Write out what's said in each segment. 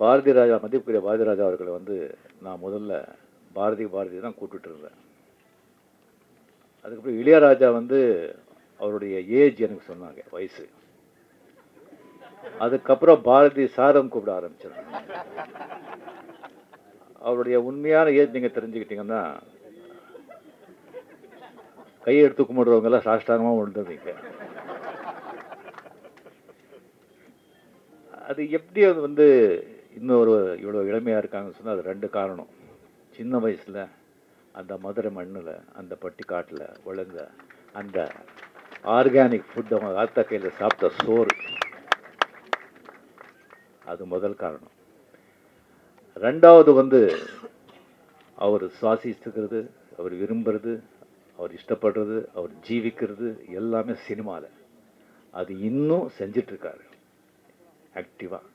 பாரதி ராஜா மதிப்புக்குரிய பாரதி ராஜா அவர்களை வந்து நான் முதல்ல பாரதி பாரதி தான் கூப்பிட்டுருந்தேன் அதுக்கப்புறம் இளையராஜா வந்து அவருடைய ஏஜ் எனக்கு சொன்னாங்க வயசு. அதுக்கப்புறம் பாரதி சாரம் கூப்பிட ஆரம்பிச்சிருந்தாங்க அவருடைய உண்மையான ஏஜ் நீங்கள் தெரிஞ்சுக்கிட்டீங்கன்னா கையை எடுத்து கும்பிடுறவங்க எல்லாம் சாஷ்டாங்கமாக விழுந்துருவீங்க அது எப்படி அது வந்து இன்னும் ஒரு இவ்வளோ இளமையாக இருக்காங்கன்னு சொன்னால் அது ரெண்டு காரணம். சின்ன வயசில் அந்த மதுரை மண்ணில் அந்த பட்டிக்காட்டில் விழுந்த அந்த ஆர்கானிக் ஃபுட் அவங்க ஆத்தா கையில் சாப்பிட்ட சோறு. அது முதல் காரணம். ரெண்டாவது வந்து அவர் சுவாசிச்சுக்கிறது அவர் விரும்புறது அவர் இஷ்டப்படுறது அவர் ஜீவிக்கிறது எல்லாமே சினிமாவில் அது இன்னும் செஞ்சிட்ருக்காரு ஆக்டிவாக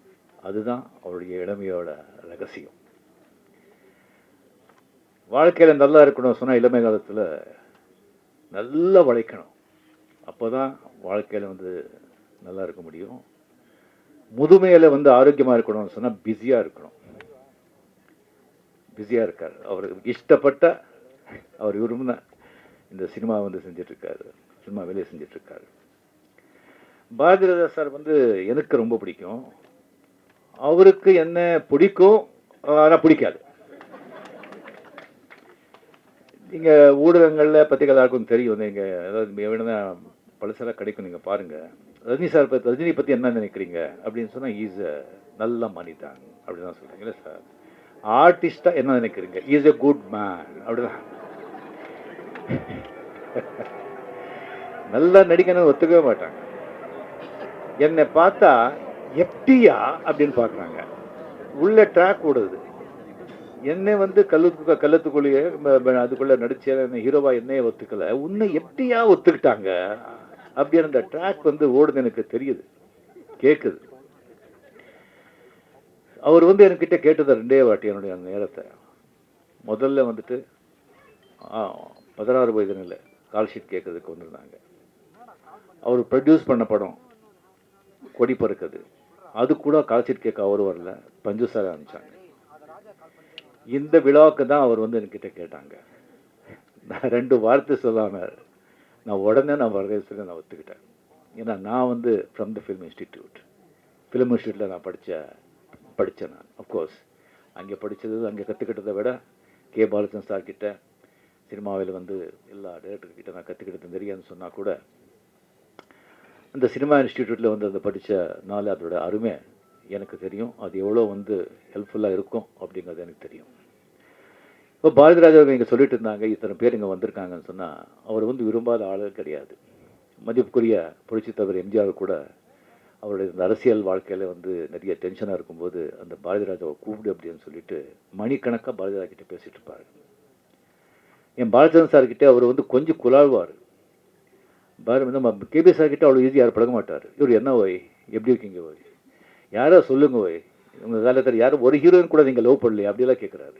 அதுதான் அவருடைய இளமையோட ரகசியம். வாழ்க்கையில் நல்லா இருக்கணும் சொன்னால் இளமை காலத்தில் நல்லா உழைக்கணும். அப்போ தான் வாழ்க்கையில் வந்து நல்லா இருக்க முடியும். முதுமையில் வந்து ஆரோக்கியமாக இருக்கணும்னு சொன்னால் பிஸியாக இருக்கணும். பிஸியாக இருக்கார். அவருக்கு இஷ்டப்பட்ட அவர் விரும்பின இந்த சினிமா வந்து செஞ்சிட்ருக்காரு. சினிமா வேலையை செஞ்சிட்ருக்காரு. பாரதிராஜா சார் வந்து எனக்கு ரொம்ப பிடிக்கும். அவருக்கு என்ன பிடிக்கும் ஆனால் பிடிக்காது. நீங்கள் ஊடகங்களில் பத்திரிகை எல்லாருக்கும் தெரியும் நீங்கள் அதாவது வேணும்னா பழசெல்லாம் கிடைக்கும் நீங்கள் பாருங்கள் ரஜினி சார் பற்றி ரஜினி பற்றி என்ன நினைக்கிறீங்க? அப்படின்னு சொன்னால் ஈஸ் அ நல்ல மனிதன் அப்படின்னு தான் சொல்கிறீங்க இல்லை சார் ஆர்டிஸ்டாக என்ன நினைக்கிறீங்க? இஸ் எ குட் மேன் அப்படிதான். நல்லா நடிக்கணும்னு ஒத்துக்கவே மாட்டாங்க. என்னை பார்த்தா எப்படியா அப்படின்னு பார்க்குறாங்க. உள்ள ட்ராக் ஓடுது. என்னை வந்து கல்லு கள்ளத்துக்குள்ளேயே அதுக்குள்ளே நடிச்ச ஹீரோவா என்னையே ஒத்துக்கலை. உன்னை எப்படியா ஒத்துக்கிட்டாங்க? அப்படின்னு அந்த ட்ராக் வந்து ஓடுது எனக்கு தெரியுது. கேட்குது அவர் வந்து என்கிட்ட கேட்டது ரெண்டே வாட்டி என்னுடைய அந்த நேரத்தை. முதல்ல வந்துட்டு பதினாறு வயதுல இல்லை ஷீட் கேட்கறதுக்கு வந்திருந்தாங்க. அவர் ப்ரொடியூஸ் பண்ண படம் கொடி பறக்குது. அது கூட கால்சீட் கேட்க அவர் வரல. பஞ்சுசார் அனுப்பிச்சாங்க. இந்த விழாவுக்கு தான் அவர் வந்து என்கிட்ட கேட்டாங்க. நான் ரெண்டு வார்த்தை சொல்லாமல் நான் உடனே நான் வரதே சொல்லி நான் ஒத்துக்கிட்டேன். ஏன்னா நான் வந்து from the film institute film இன்ஸ்டியூட்டில் நான் படித்த படித்தேன் நான் அஃப்கோர்ஸ் அங்கே படித்தது அங்கே கற்றுக்கிட்டதை விட கே. பாலச்சந்திரன் சார்கிட்ட சினிமாவில் வந்து எல்லா டேரக்டர்கிட்ட நான் கற்றுக்கிட்டது தெரியாதுன்னு சொன்னால் கூட அந்த சினிமா இன்ஸ்டிடியூட்டில் வந்து அதை படித்த நாள் அதோட அருமை எனக்கு தெரியும். அது எவ்வளோ வந்து ஹெல்ப்ஃபுல்லாக இருக்கும் அப்படிங்கிறது எனக்கு தெரியும். இப்போ பாரதிராஜா அவங்க இங்கே சொல்லிட்டு இருந்தாங்க இத்தனை பேர் இங்கே வந்திருக்காங்கன்னு சொன்னால் அவர் வந்து விரும்பாத ஆளுகள் கிடையாது. மதிப்புக்குரிய புரட்சி தவிர எம்ஜிஆர் கூட அவருடைய இந்த அரசியல் வாழ்க்கையில் வந்து நிறைய டென்ஷனாக இருக்கும்போது அந்த பாரதிராஜாவை கூப்பிடு அப்படின்னு சொல்லிட்டு மணிக்கணக்காக பாரதிராஜா கிட்டே பேசிகிட்டு இருப்பார். என் பாலச்சந்திரன் சார்கிட்டே அவர் வந்து கொஞ்சம் குழாழ்வார். பாரு நம்ம கேபி சார் கிட்ட அவ்வளோ ஈஸியாக பழக மாட்டார். இவர் என்ன ஓய்? எப்படி இருக்கீங்க ஓய்? யாரோ சொல்லுங்க ஓய். உங்கள் காலத்தில் யாரும் ஒரு ஹீரோயின் கூட நீங்கள் லவ் பண்ணலையே அப்படிலாம் கேட்குறாரு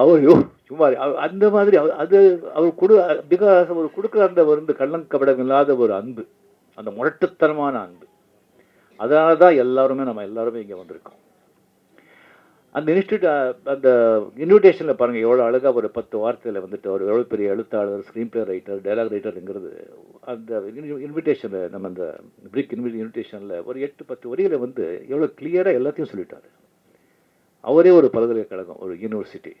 அவர் யோ சும்மா அந்த மாதிரி அது அவர் கொடு பிகாஸ் அவர் கொடுக்குற அந்த வந்து கள்ளங்கபடம் இல்லாத ஒரு அன்பு அந்த முரட்டுத்தனமான அன்பு. அதனால தான் எல்லாருமே நம்ம எல்லாருமே இங்கே வந்திருக்கோம். அந்த இன்ஸ்டியூட் அந்த இன்விடேஷனில் பாருங்கள் எவ்வளோ அழகாக ஒரு பத்து வார்த்தையில் வந்துட்டு ஒரு எவ்வளோ பெரிய எழுத்தாளர் ஸ்க்ரீன் பிளே ரைட்டர் டைலாக் ரைட்டருங்கிறது அந்த இன்விடேஷனில் நம்ம அந்த பிரிக் இன்வி இன்விடேஷனில் ஒரு எட்டு பத்து வரியில் வந்து எவ்வளோ கிளியராக எல்லாத்தையும் சொல்லிட்டார். அவரே ஒரு பல்கலைக்கழகம் ஒரு யூனிவர்சிட்டி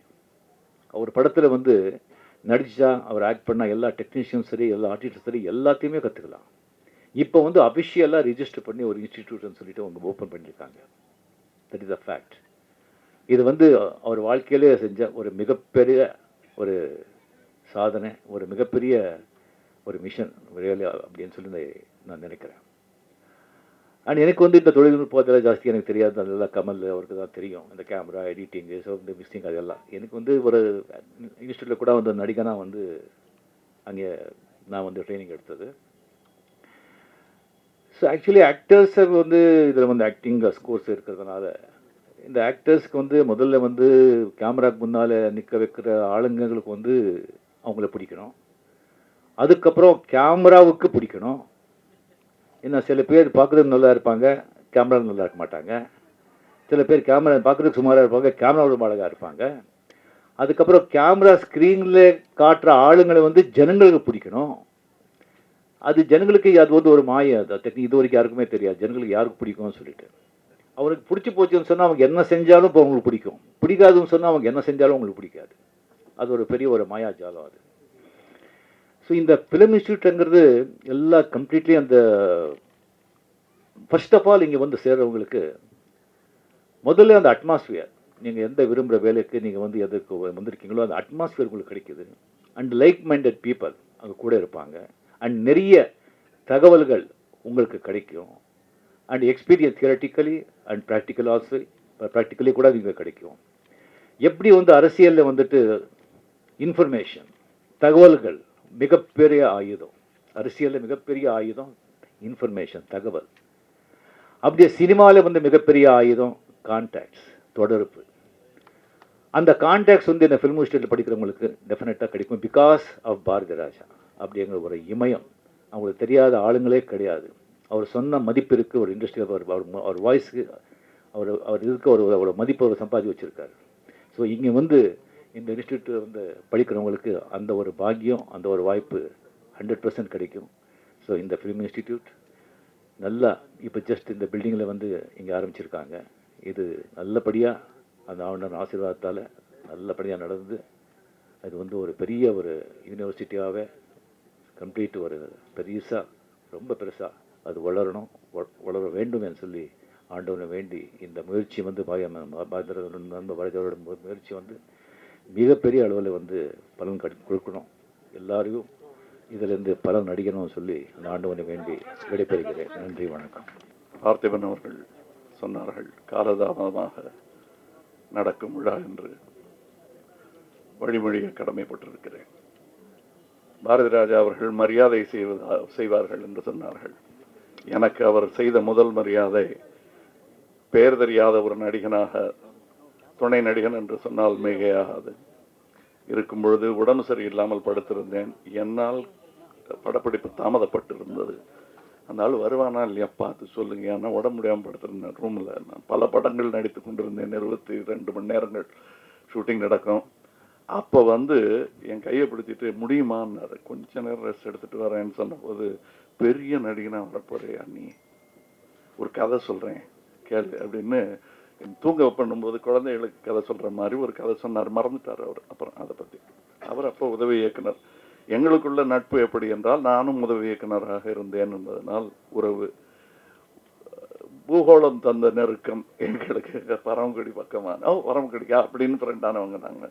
அவர் படத்தில் வந்து நடித்தா அவர் ஆக்ட் பண்ணால் எல்லா டெக்னீஷியனும் சரி எல்லா ஆர்டிஸ்டும் சரி எல்லாத்தையுமே கற்றுக்கலாம் இப்போ வந்து அஃபிஷியலாக ரிஜிஸ்டர் பண்ணி ஒரு இன்ஸ்டிடியூட்னு சொல்லிட்டு அவங்க ஓப்பன் பண்ணியிருக்காங்க தட் இஸ் அ ஃபேக்ட் இது வந்து அவர் வாழ்க்கையிலே செஞ்ச ஒரு மிகப்பெரிய ஒரு சாதனை ஒரு மிகப்பெரிய ஒரு மிஷன் வேலை அப்படின்னு சொல்லி நான் நினைக்கிறேன். அண்ட் எனக்கு வந்து இந்த தொழில்நுட்பத்தில் ஜாஸ்தி எனக்கு தெரியாது. அதெல்லாம் கமல் அவருக்கு தான் தெரியும். இந்த கேமரா எடிட்டிங்கு ஸோ இந்த மிஸ்டிங் அதெல்லாம். எனக்கு வந்து ஒரு இன்ஸ்டியூட்டில் கூட வந்து நடிகனாக வந்து அங்கே நான் வந்து ட்ரைனிங் எடுத்தது. ஸோ ஆக்சுவலி ஆக்டர்ஸை வந்து இதில் வந்து ஆக்டிங் கோர்ஸ் இருக்கிறதுனால இந்த ஆக்டர்ஸ்க்கு வந்து முதல்ல வந்து கேமராக்கு முன்னால் நிற்க வைக்கிற ஆளுங்களுக்கு வந்து அவங்கள பிடிக்கணும். அதுக்கப்புறம் கேமராவுக்கு பிடிக்கணும். ஏன்னா சில பேர் பார்க்குறது நல்லா இருப்பாங்க கேமரா நல்லா இருக்க மாட்டாங்க. சில பேர் கேமரா பார்க்குறதுக்கு சுமாராக இருப்பாங்க கேமராவோட அழகாக இருப்பாங்க. அதுக்கப்புறம் கேமரா ஸ்க்ரீனில் காட்டுற ஆளுங்களை வந்து ஜனங்களுக்கு பிடிக்கணும். அது ஜனங்களுக்கு அது வந்து ஒரு மாய அது டெக்னிக் இது வரைக்கும் யாருக்குமே தெரியாது. ஜனங்களுக்கு யாருக்கு பிடிக்கும்னு சொல்லிட்டு. அவருக்கு பிடிச்சி போச்சுன்னு சொன்னால் அவங்க என்ன செஞ்சாலும் இப்போ அவங்களுக்கு பிடிக்கும். பிடிக்காதுன்னு சொன்னால் அவங்க என்ன செஞ்சாலும் அவங்களுக்கு பிடிக்காது. அது ஒரு பெரிய ஒரு மாயாஜாலம் அது. ஸோ இந்த ஃபிலிம் இன்ஸ்டியூட்டுங்கிறது எல்லா கம்ப்ளீட்லி அந்த ஃபர்ஸ்ட் ஆஃப் ஆல் இங்கே வந்து சேர்றவங்களுக்கு முதல்ல அந்த அட்மாஸ்ஃபியர் நீங்கள் எந்த விரும்புகிற வேலைக்கு நீங்கள் வந்து எதற்கு வந்திருக்கீங்களோ அந்த அட்மாஸ்ஃபியர் உங்களுக்கு கிடைக்குது. அண்ட் லைக் மைண்டட் பீப்புள் அங்கே கூட இருப்பாங்க. அண்ட் நிறைய தகவல்கள் உங்களுக்கு கிடைக்கும். And experience theoretically and practical also practically கூட நீங்கள் கிடைக்கும். எப்படி வந்து அரசியலில் வந்துட்டு இன்ஃபர்மேஷன் தகவல்கள் மிகப்பெரிய ஆயுதம் அரசியலில் மிகப்பெரிய ஆயுதம் இன்ஃபர்மேஷன் தகவல். அப்படியே சினிமாவில் வந்து மிகப்பெரிய ஆயுதம் கான்டாக்ட்ஸ் தொடர்பு. அந்த கான்டாக்ட்ஸ் வந்து இந்த ஃபில்ம் இன்ஸ்டியூட்டில் படிக்கிறவங்களுக்கு டெஃபினட்டாக கிடைக்கும் பிகாஸ் ஆஃப் பாரதி ராஜா அப்படிங்கிற ஒரு இமயம். அவங்களுக்கு தெரியாத ஆளுங்களே கிடையாது. அவர் சொன்ன மதிப்பிற்கு ஒரு இண்டஸ்ட்ரியில் அவர் அவர் அவர் வாய்ஸுக்கு அவர் அவர் இருக்க ஒரு அவரோட மதிப்பை அவர் சம்பாதி வச்சுருக்காரு. ஸோ இங்கே வந்து இந்த இன்ஸ்டியூட் வந்து படிக்கிறவங்களுக்கு அந்த ஒரு பாக்கியம் அந்த ஒரு வாய்ப்பு ஹண்ட்ரட் பர்சன்ட் கிடைக்கும். ஸோ இந்த ஃபிலிம் இன்ஸ்டிடியூட் நல்லா இப்போ ஜஸ்ட் இந்த பில்டிங்கில் வந்து இங்கே ஆரம்பிச்சிருக்காங்க. இது நல்லபடியாக அந்த ஆளுநர் ஆசீர்வாதத்தால் நல்லபடியாக நடந்து அது வந்து ஒரு பெரிய ஒரு யூனிவர்சிட்டியாகவே கம்ப்ளீட் ஒரு பெருசாக ரொம்ப பெருசாக அது வளரணும் வளர வேண்டும் என்று சொல்லி ஆண்டவனை வேண்டி இந்த முயற்சி வந்து நண்பர் வரதோட முயற்சி வந்து மிகப்பெரிய அளவில் வந்து பலன் கடி கொடுக்கணும். எல்லாரையும் இதிலிருந்து பலன் அடிக்கணும்னு சொல்லி அந்த ஆண்டவனை வேண்டி விடைபெறுகிறேன். நன்றி வணக்கம். பார்த்திபன் அவர்கள் சொன்னார்கள் காலதாமதமாக நடக்கும் விழா என்று வழிமொழிய கடமைப்பட்டிருக்கிறேன். பாரதி ராஜா அவர்கள் மரியாதை செய்வதா செய்வார்கள் என்று சொன்னார்கள். எனக்கு அவர் செய்த முதல் மரியாதை பெயர் தெரியாத ஒரு நடிகனாக துணை நடிகன் என்று சொன்னால் மிகையாகாது. இருக்கும் பொழுது உடம்பு சரியில்லாமல் படுத்திருந்தேன். என்னால் படப்பிடிப்பு தாமதப்பட்டிருந்தது. அந்த ஆள் வருவானா இல்லையா பார்த்து சொல்லுங்க. ஏன்னா உடம்பு முடியாமல் படுத்திருந்தேன் ரூமில் நான் பல படங்கள் நடித்து கொண்டிருந்தேன். இருபத்தி ரெண்டு மணி நேரங்கள் ஷூட்டிங் நடக்கும். அப்போ வந்து என் கையை பிடிச்சிட்டு முடியுமான்னாரு. கொஞ்ச நேரம் ரெஸ்ட் எடுத்துட்டு வரேன்னு சொன்னபோது பெரிய நடிகனா வரப்போறியா நீ ஒரு கதை சொல்றேன். கேளு அப்படின்னு தூங்க பண்ணும்போது குழந்தைகளுக்கு கதை சொல்ற மாதிரி ஒரு கதை சொன்னார். மறந்துட்டார் அவர். அப்புறம் அதை பத்தி. அவர் அப்போ உதவி இயக்குனர். எங்களுக்குள்ள நட்பு எப்படி என்றால் நானும் உதவி இயக்குனராக இருந்தேன் என்பதனால் உறவு. பூகோளம் தந்த நெருக்கம் எங்களுக்கு. பரமக்குடி பக்கமான? ஓ பரமக்குடிக்கா? அப்படின்னு ஃப்ரெண்டானவங்க நாங்க.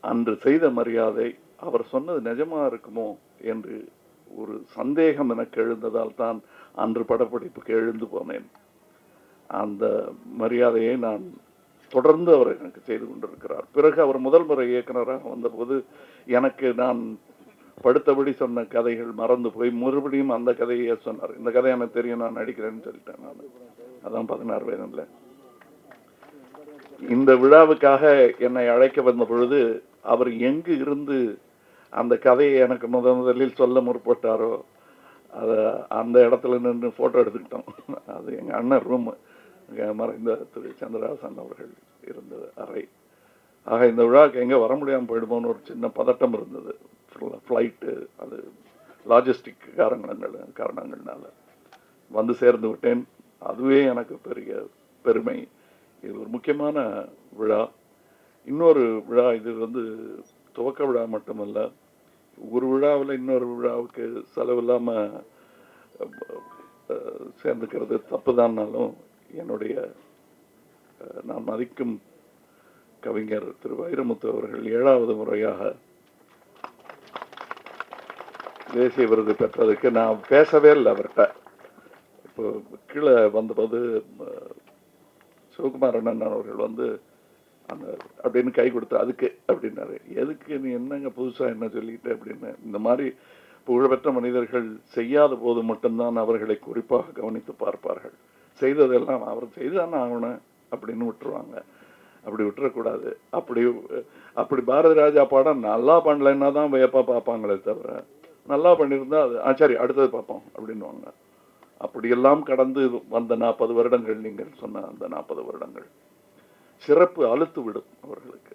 அன்று செய்த மரியாதை அவர் சொன்னது நிஜமா இருக்குமோ என்று ஒரு சந்தேகம் எனக்கு எழுந்ததால் தான் அன்று படப்பிடிப்புக்கு எழுந்து போனேன். அந்த மரியாதையை நான் தொடர்ந்து அவர் எனக்கு செய்து கொண்டிருக்கிறார். பிறகு அவர் முதல் முறை இயக்குனராக வந்தபோது எனக்கு நான் படுத்தபடி சொன்ன கதைகள் மறந்து போய் மறுபடியும் அந்த கதையை சொன்னார். இந்த கதை எனக்கு தெரியும் நான் நடிக்கிறேன்னு சொல்லிட்டேன் நான். அதான் பதினாறு வயதில். இந்த விழாவுக்காக என்னை அழைக்க வந்த பொழுது அவர் எங்கு இருந்து அந்த கதையை எனக்கு முத முதலில் சொல்ல முற்பட்டாரோ அதை அந்த இடத்துல நின்று ஃபோட்டோ எடுத்துக்கிட்டோம். அது எங்கள் அண்ணன் ரூமு மறைந்த திரு சந்திரஹாசன் அவர்கள் இருந்தது அறை. ஆக இந்த விழாவுக்கு எங்கே வர முடியாமல் போயிடுமோன்னு ஒரு சின்ன பதட்டம் இருந்தது. ஃப்ளைட்டு அது லாஜிஸ்டிக் காரணங்கள் காரணங்கள்னால. வந்து சேர்ந்து விட்டேன். அதுவே எனக்கு பெரிய பெருமை. இது ஒரு முக்கியமான விழா. இன்னொரு விழா இது வந்து துவக்க விழா மட்டுமல்ல ஒரு விழாவில் இன்னொரு விழாவுக்கு செலவு இல்லாமல் சேர்ந்துக்கிறது தப்பு தான்னாலும் என்னுடைய நான் மதிக்கும் கவிஞர் திரு. வைரமுத்து அவர்கள் ஏழாவது முறையாக தேசிய விருது பெற்றதுக்கு நான் பேசவே இல்லை அவர்கிட்ட. இப்போ கீழே வந்தபோது சிவகுமார் அண்ணன் அவர்கள் வந்து அந்த அப்படின்னு கை கொடுத்து அதுக்கு அப்படின்னாரு. எதுக்கு நீ என்னங்க புதுசா என்ன சொல்லிட்டு? அப்படின்னு. இந்த மாதிரி புகழ்பெற்ற மனிதர்கள் செய்யாத போது மட்டும்தான் அவர்களை குறிப்பாக கவனித்து பார்ப்பார்கள். செய்ததெல்லாம் அவர் செய்தானே ஆகணும் அப்படின்னு விட்டுருவாங்க. அப்படி விட்டுறக்கூடாது. அப்படி அப்படி பாரதி ராஜா பாடம் நல்லா பண்ணலைன்னா தான் வியப்பா பார்ப்பாங்களே தவிர நல்லா பண்ணியிருந்தா அது ஆ சரி அடுத்தது பார்ப்போம் அப்படின்னுவாங்க. அப்படியெல்லாம் கடந்து வந்த நாற்பது வருடங்கள் நீங்கள் சொன்ன அந்த நாற்பது வருடங்கள். சிறப்பு அழுத்து விடும் அவர்களுக்கு.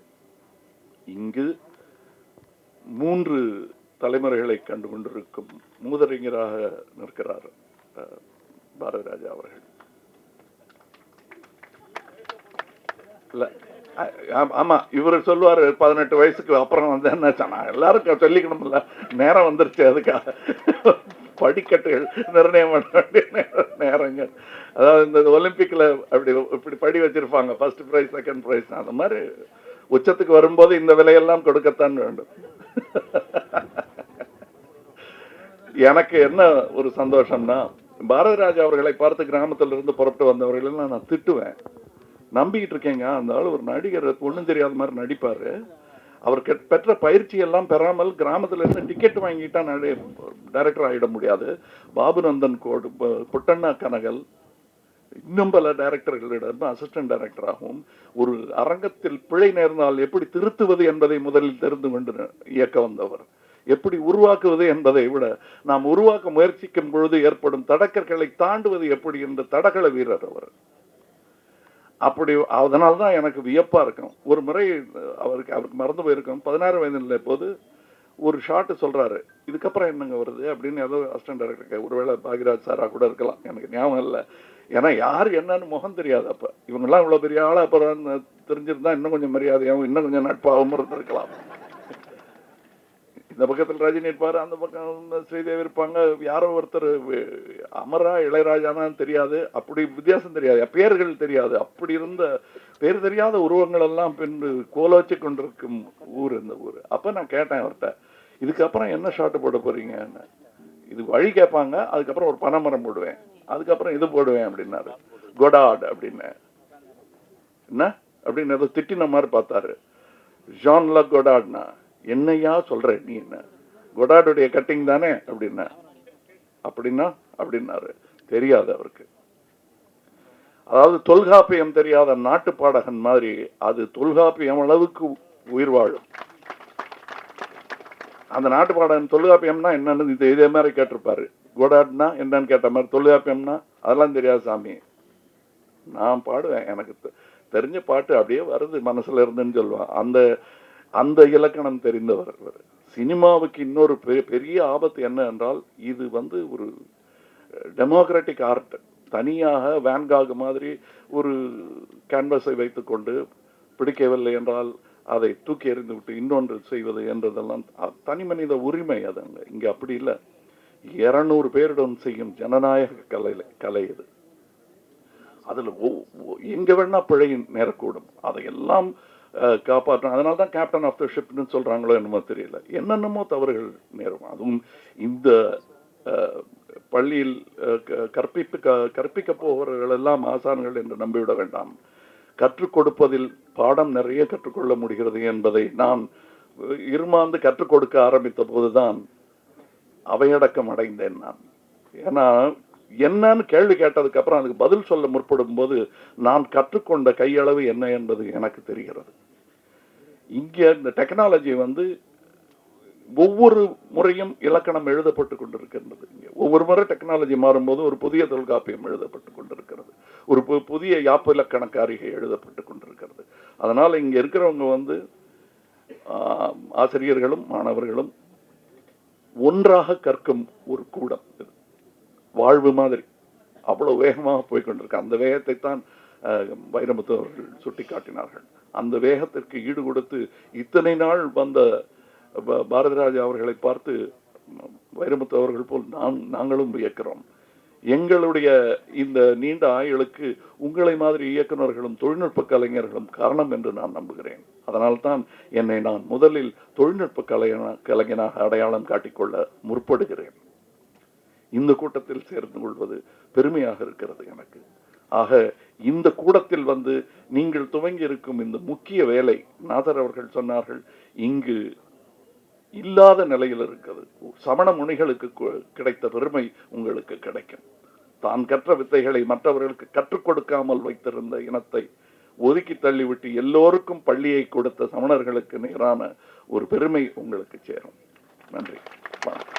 இங்கு மூன்று தலைமுறைகளை கண்டு கொண்டிருக்கும் மூதறிஞராக நிற்கிறார் அஹ், பாரதி ராஜா அவர்கள். இல்ல ஆமா இவர் சொல்லுவாரு பதினெட்டு வயசுக்கு அப்புறம் வந்து என்ன நான் எல்லாருக்கும் சொல்லிக்கணும்ல நேரம் வந்துருச்சு அதுக்காக. படிக்கட்டுகள் நிர்ணயம் பண்ண வேண்டிய நேரங்கள். அதாவது இந்த ஒலிம்பிக்கில் அப்படி இப்படி படி வச்சிருப்பாங்க. ஃபர்ஸ்ட் ப்ரைஸ் செகண்ட் ப்ரைஸ் அந்த மாதிரி உச்சத்துக்கு வரும்போது இந்த விலையெல்லாம் கொடுக்கத்தான் வேண்டும். எனக்கு என்ன ஒரு சந்தோஷம்னா பாரதிராஜா அவர்களை பார்த்து கிராமத்துல இருந்து புறப்பட்டு வந்தவர்கள் நான் திட்டுவேன். நம்பிக்கிட்டு இருக்கேங்க. அந்த ஆள் ஒரு நடிகர் ஒன்றும் தெரியாத மாதிரி நடிப்பாரு. அவர் பெற்ற பயிற்சி எல்லாம் பெறாமல் கிராமத்துல இருந்து டிக்கெட் வாங்கிட்டா நடி டைரக்டர் ஆகிட முடியாது. பாபுநந்தன் கோடு புட்டண்ணா கனகல் இன்னும் பல டைரக்டர்களிடம் அசிஸ்டன்ட் டைரக்டராகவும் ஒரு அரங்கத்தில் பிழை நேர்ந்தால் எப்படி திருத்துவது என்பதை முதலில் தெரிந்து கொண்டு இயக்க வந்தவர். எப்படி உருவாக்குவது என்பதை விட நாம் உருவாக்க முயற்சிக்கும் பொழுது ஏற்படும் தடக்கர்களை தாண்டுவது எப்படி என்ற தடகள வீரர் அவர். அப்படி அதனால தான் எனக்கு வியப்பாக இருக்கும். ஒரு முறை அவருக்கு அவருக்கு மறந்து போயிருக்கும். பதினாறு வயதில் போது ஒரு ஷாட்டு சொல்கிறாரு இதுக்கப்புறம் என்னங்க வருது? அப்படின்னு ஏதோ அசிஸ்டன்ட் டைரக்டர் ஒருவேளை பாகிராஜ் சாராக கூட இருக்கலாம். எனக்கு ஞாபகம் இல்லை. ஏன்னா யார் என்னன்னு முகம் தெரியாது அப்போ. இவங்கெல்லாம் இவ்வளோ பெரிய ஆளாக அப்புறம் தெரிஞ்சிருந்தா இன்னும் கொஞ்சம் மரியாதையாகவும் இன்னும் கொஞ்சம் நட்பாகவும் இருந்திருக்கலாம். இந்த பக்கத்தில் ரஜினி இருப்பார் அந்த பக்கம் ஸ்ரீதேவி இருப்பாங்க. யாரோ ஒருத்தர் அமரா இளையராஜானான்னு தெரியாது. அப்படி வித்தியாசம் தெரியாது. பேர்கள் தெரியாது. அப்படி இருந்த பேர் தெரியாத உருவங்கள் எல்லாம் பின்பு கோலோச்சு கொண்டிருக்கும் ஊர் இந்த ஊர். அப்போ நான் கேட்டேன் அவர்கிட்ட இதுக்கப்புறம் என்ன ஷாட் போட போறீங்கன்னு? இது வழி கேட்பாங்க அதுக்கப்புறம் ஒரு பனைமரம் போடுவேன். அதுக்கப்புறம் இது போடுவேன் அப்படின்னாரு. கொடாட் அப்படின்னு. என்ன? அப்படின்னு ஏதோ திட்டின மாதிரி பார்த்தாரு. ஜான்ல கொடாட்னா என்னையா சொல்ற நீ என்ன? கொடாடுடைய கட்டிங் தானே? அப்படின்னா. அப்படின்னா அப்படின்னாரு. தெரியாது அவருக்கு. அதாவது தொல்காப்பியம் தெரியாத நாட்டு பாடகன் மாதிரி அது தொல்காப்பியம் அளவுக்கு உயிர் வாழும். அந்த நாட்டு பாடகன் தொல்காப்பியம்னா என்னன்னு இது இதே மாதிரி கேட்டிருப்பாரு. கோடாட்னா என்னன்னு கேட்ட மாதிரி தொல்காப்பியம்னா அதெல்லாம் தெரியாது சாமி. நான் பாடுவேன் எனக்கு தெ- தெரிஞ்ச பாட்டு அப்படியே வருது மனசுல இருந்துன்னு சொல்லுவான். அந்த அந்த இலக்கணம் தெரிந்தவர் இவர். சினிமாவுக்கு இன்னொரு பெ- பெரிய ஆபத்து என்ன என்றால் இது வந்து ஒரு டெமோக்ராட்டிக் ஆர்ட் தனியாக வேன்காக் மாதிரி ஒரு கேன்வஸை வைத்துக்கொண்டு பிடிக்கவில்லை என்றால் அதை தூக்கி எறிந்து விட்டு இன்னொன்று செய்வது என்றதெல்லாம் தனி மனித உரிமை அது அங்க. இங்க அப்படி இல்லை. இருநூறு பேரிடம் செய்யும் ஜனநாயக கலை கலை இது. அதுல ஒ- வேணால் வேணா பிழை நேரக்கூடும். அதையெல்லாம் காப்பாற்றணும். அதனால தான் கேப்டன் ஆஃப் த ஷிப்னு சொல்றாங்களோ என்னமோ தெரியல. என்னென்னமோ தவறுகள் நேரும். அதுவும் இந்த பள்ளியில் கற்பிப்பு க- கற்பிக்க போகிறவர்கள் எல்லாம் ஆசான்கள் என்று நம்பிவிட வேண்டாம். கற்றுக் கொடுப்பதில் பாடம் நிறைய கற்றுக்கொள்ள முடிகிறது என்பதை நான் இருமாந்து கற்றுக் கொடுக்க ஆரம்பித்த போதுதான் அவையடக்கம் அடைந்தேன் நான். ஏன்னா என்னன்னு கேள்வி கேட்டதுக்கு அப்புறம் அதுக்கு பதில் சொல்ல முற்படும் போது நான் கற்றுக்கொண்ட கையளவு என்ன என்பது எனக்கு தெரிகிறது. இங்கே இந்த டெக்னாலஜி வந்து ஒவ்வொரு முறையும் இலக்கணம் எழுதப்பட்டு கொண்டிருக்கின்றது. இங்கே ஒவ்வொரு முறை டெக்னாலஜி மாறும்போது ஒரு புதிய தொல்காப்பியம் எழுதப்பட்டு கொண்டிருக்கிறது. ஒரு பு- புதிய யாப்பு இலக்கண காரிகை எழுதப்பட்டு கொண்டிருக்கிறது. அதனால் இங்கே இருக்கிறவங்க வந்து ஆஹ், ஆசிரியர்களும் மாணவர்களும் ஒன்றாக கற்கும் ஒரு கூடம் இது. வாழ்வு மாதிரி. அவ்வளவு வேகமாக போய் கொண்டிருக்கு. அந்த வேகத்தை தான் வைரமுத்து அவர்கள் சுட்டி காட்டினார்கள் அந்த வேகத்திற்கு ஈடு கொடுத்து இத்தனை நாள் வந்த பாரதிராஜா அவர்களை பார்த்து வைரமுத்து அவர்கள் போல் நான் நாங்களும் வியக்கிறோம். எங்களுடைய இந்த நீண்ட ஆயுளுக்கு உங்களை மாதிரி இயக்குனர்களும் தொழில்நுட்ப கலைஞர்களும் காரணம் என்று நான் நம்புகிறேன். அதனால்தான் என்னை நான் முதலில் தொழில்நுட்ப கலைஞனா கலைஞனாக அடையாளம் காட்டிக்கொள்ள முற்படுகிறேன். இந்த கூட்டத்தில் சேர்ந்து கொள்வது பெருமையாக இருக்கிறது எனக்கு. ஆக இந்த கூடத்தில் வந்து நீங்கள் துவங்கி இருக்கும் இந்த முக்கிய வேலை நாதர் அவர்கள் சொன்னார்கள் இங்கு இல்லாத நிலையில் இருக்கிறது. சமண முனிகளுக்கு கிடைத்த பெருமை உங்களுக்கு கிடைக்கும். தான் கற்ற வித்தைகளை மற்றவர்களுக்கு கற்றுக் கொடுக்காமல் வைத்திருந்த இனத்தை ஒதுக்கி தள்ளிவிட்டு எல்லோருக்கும் பள்ளியை கொடுத்த சமணர்களுக்கு நேரான ஒரு பெருமை உங்களுக்கு சேரும். நன்றி. வணக்கம்.